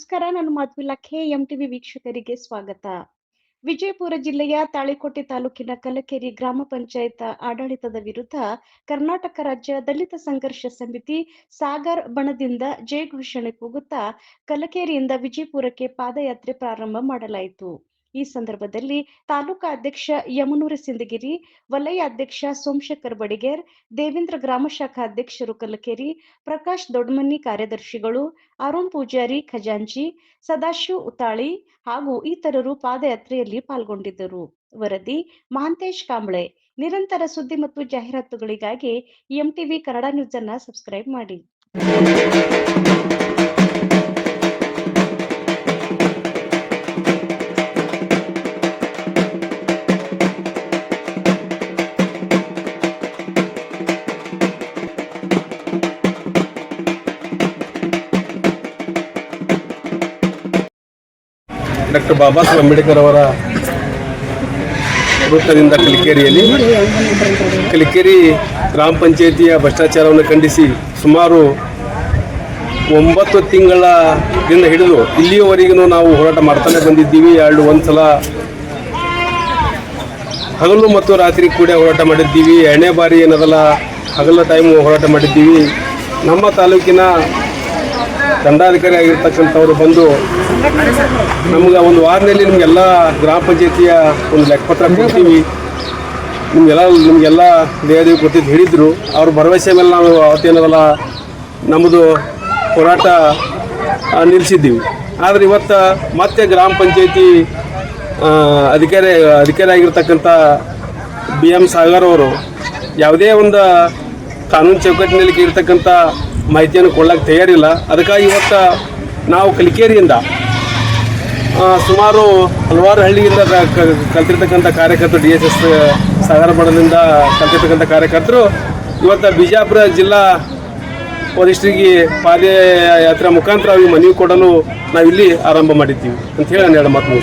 ನಮಸ್ಕಾರ ನಾನು ಮಧುಲಖೆ ಎಂಟಿವಿ ವೀಕ್ಷಕರಿಗೆ ಸ್ವಾಗತ. ವಿಜಯಪುರ ಜಿಲ್ಲೆಯ ತಾಳಿಕೋಟೆ ತಾಲೂಕಿನ ಕಲಕೆರೆ ಗ್ರಾಮ ಪಂಚಾಯತ್ ಆಡಳಿತದ ವಿರುದ್ಧ ಕರ್ನಾಟಕ ರಾಜ್ಯ ದಲಿತ ಸಂಘರ್ಷ ಸಮಿತಿ ಸಾಗರ್ ಬಣದಿಂದ ಜಯ ಘೋಷಣೆ ಕೂಗುತ್ತಾ ಕಲಕೇರಿಯಿಂದ ವಿಜಯಪುರಕ್ಕೆ ಪಾದಯಾತ್ರೆ ಪ್ರಾರಂಭ ಮಾಡಲಾಯಿತು. ಈ ಸಂದರ್ಭದಲ್ಲಿ ತಾಲೂಕಾ ಅಧ್ಯಕ್ಷ ಯಮನೂರ ಸಿಂದಗಿರಿ ವಲಯ ಅಧ್ಯಕ್ಷ ಸೋಮಶೇಖರ್ ಬಡಿಗೇರ್, ದೇವೇಂದ್ರ ಗ್ರಾಮ ಶಾಖಾ ಅಧ್ಯಕ್ಷರು ಕಲಕೇರಿ ಪ್ರಕಾಶ್ ದೊಡ್ಮನಿ ಕಾರ್ಯದರ್ಶಿಗಳು, ಅರುಣ್ ಪೂಜಾರಿ ಖಜಾಂಚಿ, ಸದಾಶಿವ್ ಉತಾಳಿ ಹಾಗೂ ಇತರರು ಪಾದಯಾತ್ರೆಯಲ್ಲಿ ಪಾಲ್ಗೊಂಡಿದ್ದರು. ವರದಿ, ಮಹಾಂತೇಶ್ ಕಾಂಬ್ಳೆ. ನಿರಂತರ ಸುದ್ದಿ ಮತ್ತು ಜಾಹೀರಾತುಗಳಿಗಾಗಿ ಎಂಟಿವಿ ಕನ್ನಡ ನ್ಯೂಸ್ ಅನ್ನ ಸಬ್ಸ್ಕ್ರೈಬ್ ಮಾಡಿ. ಡಾಕ್ಟರ್ ಬಾಬಾ ಸಾಹೇಬ್ ಅಂಬೇಡ್ಕರ್ ಅವರ ವೃತ್ತದಿಂದ ಕಲಿಕೇರಿಯಲ್ಲಿ ಕಲಿಕೇರಿ ಗ್ರಾಮ ಪಂಚಾಯಿತಿಯ ಭ್ರಷ್ಟಾಚಾರವನ್ನು ಖಂಡಿಸಿ ಸುಮಾರು ಒಂಬತ್ತು ತಿಂಗಳದಿಂದ ಹಿಡಿದು ಇಲ್ಲಿಯವರೆಗೂ ನಾವು ಹೋರಾಟ ಮಾಡ್ತಾನೆ ಬಂದಿದ್ದೀವಿ. ಎರಡು ಒಂದು ಸಲ ಹಗಲು ಮತ್ತು ರಾತ್ರಿ ಕೂಡ ಹೋರಾಟ ಮಾಡಿದ್ದೀವಿ. ಎರಡನೇ ಬಾರಿ ಏನದಲ್ಲ ಹಗಲ ಟೈಮು ಹೋರಾಟ ಮಾಡಿದ್ದೀವಿ. ನಮ್ಮ ತಾಲೂಕಿನ ದಂಡಾಧಿಕಾರಿ ಆಗಿರ್ತಕ್ಕಂಥವ್ರು ಬಂದು ನಮ್ಗೆ ಒಂದು ವಾರದಲ್ಲಿ ನಿಮಗೆಲ್ಲ ಗ್ರಾಮ ಪಂಚಾಯತಿಯ ಒಂದು ಲೆಕ್ಕಪತ್ರ ಕೊಡ್ತೀವಿ. ನಿಮಗೆಲ್ಲ ನಿಮಗೆಲ್ಲ ದೇಹದೇವಿ ಕೊಡ್ತಿದ್ದು ಹೇಳಿದ್ರು. ಅವ್ರ ಭರವಸೆ ಮೇಲೆ ನಾವು ಅವತ್ತೇನದಲ್ಲ ನಮ್ಮದು ಹೋರಾಟ ನಿಲ್ಲಿಸಿದ್ದೀವಿ ಆದರೆ ಇವತ್ತು ಮತ್ತೆ ಗ್ರಾಮ ಪಂಚಾಯತಿ ಅಧಿಕಾರಿ ಅಧಿಕಾರಿ ಆಗಿರ್ತಕ್ಕಂಥ ಬಿ ಎಂ ಸಾಗರ್ ಅವರು ಯಾವುದೇ ಒಂದು ಕಾನೂನು ಚೌಕಟ್ಟಿನಲ್ಲಿ ಇರ್ತಕ್ಕಂಥ ಮಾಹಿತಿಯನ್ನು ಕೊಡ್ಲಿಕ್ಕೆ ತಯಾರಿಲ್ಲ. ಅದಕ್ಕಾಗಿ ಇವತ್ತು ನಾವು ಕಲಿಕೇರಿಯಿಂದ ಸುಮಾರು ಹಲವಾರು ಹಳ್ಳಿಯಿಂದ ಕಲ್ತಿರ್ತಕ್ಕಂಥ ಕಾರ್ಯಕರ್ತರು, ಡಿ ಎಸ್ ಎಸ್ ಸಾಗರ ಬಡದಿಂದ ಕಲ್ತಿರ್ತಕ್ಕಂಥ ಕಾರ್ಯಕರ್ತರು ಇವತ್ತು ಬಿಜಾಪುರ ಜಿಲ್ಲಾ ವರಿಷ್ಠರಿಗೆ ಪಾದಯಾತ್ರೆ ಮುಖಾಂತರ ಅವ್ರಿಗೆ ಮನವಿ ಕೊಡಲು ನಾವಿಲ್ಲಿ ಆರಂಭ ಮಾಡಿದ್ದೀವಿ. ಅಂತ ಹೇಳಿ ನಾನು ಎರಡು ಮಾತು